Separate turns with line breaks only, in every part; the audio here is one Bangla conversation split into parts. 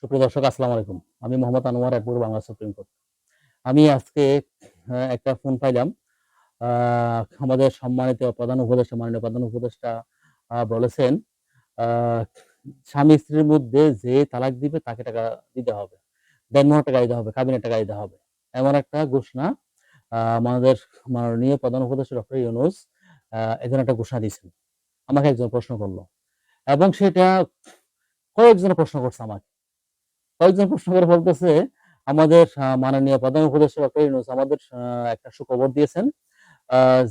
সুপ্রিয় দর্শক, আসসালামু আলাইকুম। আমি মোহাম্মদ আনোয়ার, একবার বাংলা সুপ্রিম কোর্ট। আমি আজকে একটা ফোন পাইলাম। আমাদের সম্মানিত প্রধান উপদেষ্টা, মাননীয় প্রধান উপদেষ্টা বলেছেন স্বামী স্ত্রীর মধ্যে যে তালাক দিবে তাকে টাকা দিতে হবে। দেড় টাকা দিতে হবে কাবিনের টাকা দিতে হবে। এমন একটা ঘোষণা আমাদের মাননীয় প্রধান উপদেষ্টা ডক্টর ইউনুস ধরনের একটা ঘোষণা দিয়েছেন। আমাকে একজন প্রশ্ন করল এবং সেটা কয়েকজন প্রশ্ন করছে আমাকে। কয়েকজন প্রশ্ন করে বলতেছে, আমাদের মাননীয় প্রধান উপদেষ্টা ডক্টর ইউনুস আমাদের একটা সুখবর দিয়েছেন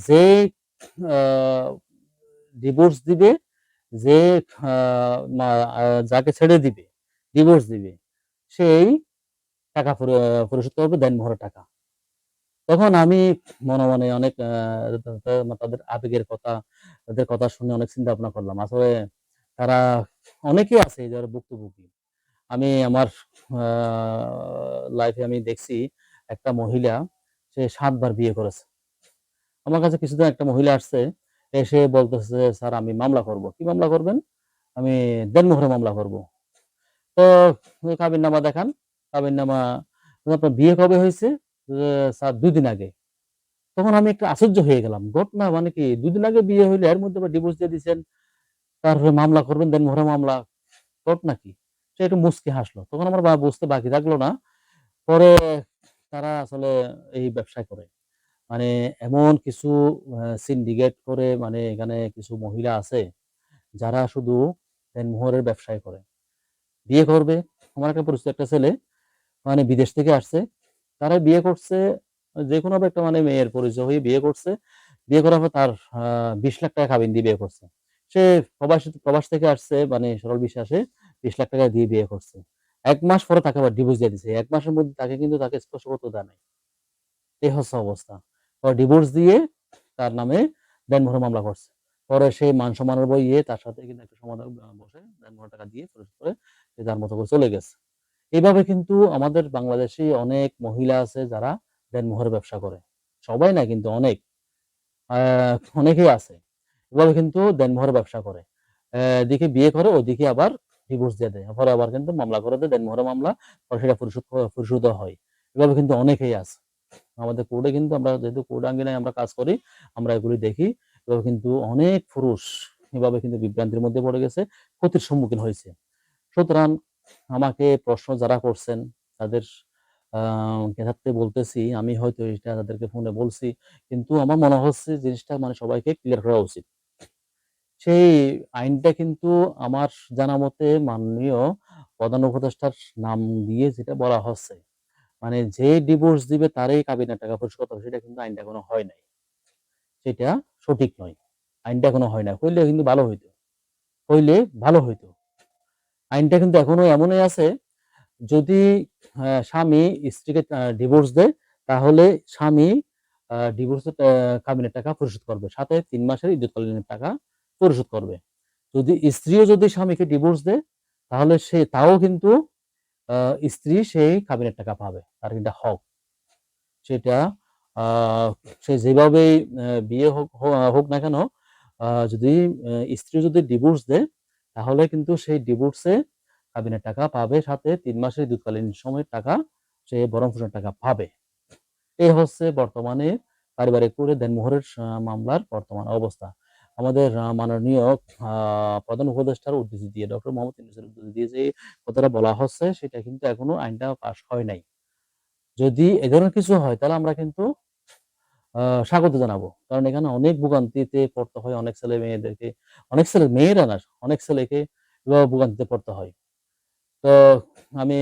যে ডিভোর্স দিবে, যে যাকে ছেড়ে দিবে ডিভোর্স দিবে, সেই টাকা পরিশোধ করবে, দেন মোহরের টাকা। তখন আমি মনে মনে অনেক তাদের আবেগের কথা, তাদের কথা শুনে অনেক চিন্তা ভাবনা করলাম। আসলে তারা অনেকেই আছে যারা ভুক্তভোগী। আমি আমার লাইফে আমি দেখছি একটা মহিলা, সে সাতবার বিয়ে করেছে। আমার কাছে কিছুদিন একটা মহিলা আসছে, এসে বলতেছে স্যার, আমি মামলা করব। কি মামলা করবেন? আমি দেনমোহরে মামলা করব। তো কাবিন নামা দেখান। কাবিন নামা আপনার বিয়ে কবে হয়েছে? স্যার, দুদিন আগে। তখন আমি একটু আশ্চর্য হয়ে গেলাম। ঘটনা মানে কি? দুদিন আগে বিয়ে হইলে এর মধ্যে ডিভোর্স দিয়ে দিচ্ছেন তারপরে মামলা করবেন, দেনমোহরে মামলা। ঘটনা কি? সে একটু মুচকি হাসলো। তখন আমার বা- বুঝতে বাকি থাকল না। পরে তারা আসলে এই ব্যবসায় করে। মানে এমন কিছু সিন্ডিকেট করে মানে এখানে কিছু মহিলা আছে, যারা শুধু মোহরের ব্যবসায় করে। বিয়ে করবে। আমার একটা পরিচিত একটা ছেলে মানে বিদেশ থেকে আসছে। তারা বিয়ে করছে, যে কোনো একটা মানে মেয়ের পরিচয় হয়ে বিয়ে করছে। বিয়ে করার পর তার বিশ লাখ টাকা কাবিন দিয়ে বিয়ে করছে। সে প্রবাস প্রবাস থেকে আসছে মানে সরল বিশ্বাসে। বিশ লাখ টাকা দিয়ে বিয়ে করছে। এক মাস পরে তাকে আবার ডিভোর্স দিয়ে দিছে। এক মাসের মধ্যে তাকে কিন্তু তাকে স্পর্শ করতে দেয় নাই। এই হচ্ছে অবস্থা। পরে ডিভোর্স দিয়ে তার নামে দেনমোহর মামলা করছে। পরে সেই মান সম্মানের বইয়ে তার সাথে কিন্তু একটা সমাধান বসে দেনমোহর টাকা দিয়ে পরিশোধ করে সে তার মতো করে চলে গেছে। এইভাবে কিন্তু আমাদের বাংলাদেশে অনেক মহিলা আছে যারা দেনমোহরের ব্যবসা করে। সবাই না কিন্তু অনেক। অনেকেই আছে। এভাবে কিন্তু দেনমোহরের ব্যবসা করে। এদিকে বিয়ে করে, ওদিকে আবার ডিভোর্স দিয়ে দেয়। পরে আবার কিন্তু মামলা করে দেয় দেনমোহরের মামলা, পরে সেটা পরিশোধ পরিশোধ হয়। এভাবে কিন্তু অনেকেই আছে। আমাদের কোর্টে কিন্তু আমরা যেহেতু কোর্ট আঙ্গিনায় আমরা কাজ করি, আমরা এগুলি দেখি। এভাবে কিন্তু অনেক পুরুষ এভাবে কিন্তু বিভ্রান্তির মধ্যে পড়ে গেছে, ক্ষতির সম্মুখীন হয়েছে। সুতরাং আমাকে প্রশ্ন যারা করছেন, তাদের ক্ষেত্রে বলতেছি, আমি হয়তো এটা তাদেরকে ফোনে বলছি, কিন্তু আমার মনে হচ্ছে জিনিসটা মানে সবাইকে ক্লিয়ার করা উচিত। সেই আইনটা কিন্তু আমার জানা মতে মাননীয় প্রধান উপদেষ্টার নাম দিয়ে যেটা বলা হচ্ছে মানে যে ডিভোর্স দিবে তারই কাবিনের টাকা পরিশোধ হবে, সেটা কিন্তু আইনটা এখনও হয় নাই। সেটা সঠিক নয়, আইনটা এখনও হয় না হইলে কিন্তু ভালো হইতো, হইলে ভালো হইতো। আইনটা কিন্তু এখনও এমনই আছে, যদি স্বামী স্ত্রীকে ডিভোর্স দেয়, তাহলে স্বামী ডিভোর্সের কাবিনের টাকা পরিশোধ করবে, সাথে তিন মাসের ইদ্যুৎকালীনের টাকা পরিশোধ করবে। যদি স্ত্রীও যদি স্বামীকে ডিভোর্স দেয় তাহলে সে তাও কিন্তু স্ত্রী সেই কাবিনের টাকা পাবে তার কিন্তু হক। সেটা সে যেভাবেই আহ, বিয়ে হোক না কেন যদি স্ত্রী যদি ডিভোর্স দেয় তাহলে কিন্তু সেই ডিভোর্সে কাবিনের টাকা পাবে সাথে তিন মাসের দুধকালীন সময়ের টাকা সে বরং টাকা পাবে। এই হচ্ছে বর্তমানে পারিবারিক করে দেনমোহরের মামলার বর্তমান অবস্থা। আমাদের মাননীয় প্রধান উপদেষ্টার উদ্ধৃতি দিয়ে, ডক্টর মোহাম্মদ ইউনূসের উদ্ধৃতি দিয়ে যে কথাটা বলা হচ্ছে, সেটা কিন্তু এখনও আইনটা পাশ হয় নাই। যদি এ ধরনের কিছু হয়, তাহলে আমরা কিন্তু স্বাগত জানাব। কারণ এখানে অনেক ভোগান্তিতে পড়তে হয়, অনেক ছেলে মেয়েদেরকে, অনেক ছেলে মেয়েরা না, অনেক ছেলেকে এভাবে ভোগান্তিতে পড়তে হয়। তো আমি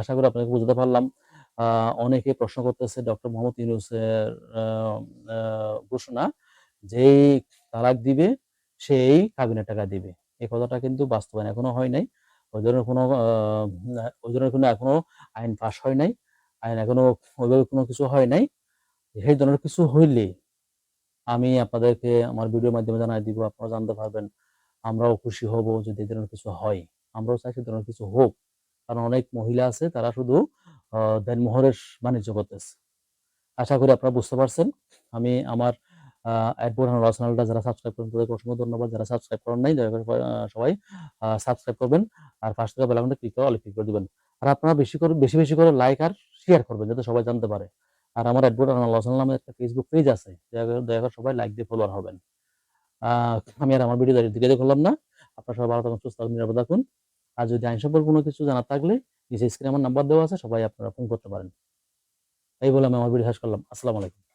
আশা করি আপনাকে বুঝতে পারলাম অনেকে প্রশ্ন করতেছে ডক্টর মোহাম্মদ ইউনুসের ঘোষণা যেই তালাক দিবে, সেই কাবিনের টাকা দিবে। এই কথাটা কিন্তু বাস্তবায়ন এখনও হয় নাই। ওই ধরনের কোনো ওই ধরনের কোনো এখনও আইন পাশ হয় নাই। আইন এখনও ওইভাবে কোনো কিছু হয় নাই। সেই ধরনের কিছু হইলে আমি আপনাদেরকে আমার ভিডিওর মাধ্যমে জানাই দিব, আপনারা জানতে পারবেন। আমরাও খুশি হব যদি এই ধরনের কিছু হয়। আমরাও চাই সে ধরনের কিছু হোক। কারণ অনেক মহিলা আছে, তারা শুধু দেনমোহরের বাণিজ্য করতেছে। আশা করি আপনারা বুঝতে পারছেন। আমি আমার অ্যাডভোকেট আনোয়ার চ্যানেলটা যারা সাবস্ক্রাইব করেন তাদেরকে অসংখ্য ধন্যবাদ। যারা সাবস্ক্রাইব করেন নাই দয়া করে সবাই, সাবস্ক্রাইব করবেন। আর পাঁচ টাকা বেলাকনটা ক্লিক করে অলে ক্লিক করে দিবেন। আর আপনারা বেশি করে বেশি বেশি করে লাইক আর শেয়ার করবেন যাতে সবাই জানতে পারে। আর আমার অ্যাডভোকেট আনোয়ার চ্যানেল নামে একটা ফেসবুক পেজ আছে দয়া করে সবাই লাইক দিয়ে ফলোয়ার হবেন। আমি আর আমার ভিডিও দীর্ঘ করলাম না। আপনারা সবাই ভালো থাকুন সুস্থ থাকুন নিরাপদ থাকুন। আর যদি আইন সম্পর্কে কোনো কিছু জানার থাকলে নিচে স্ক্রিনে আমার নাম্বার দেওয়া আছে সবাই আপনারা ফোন করতে পারেন। এই বলে আমি আমার ভিডিও শেষ করলাম। আসসালামু আলাইকুম।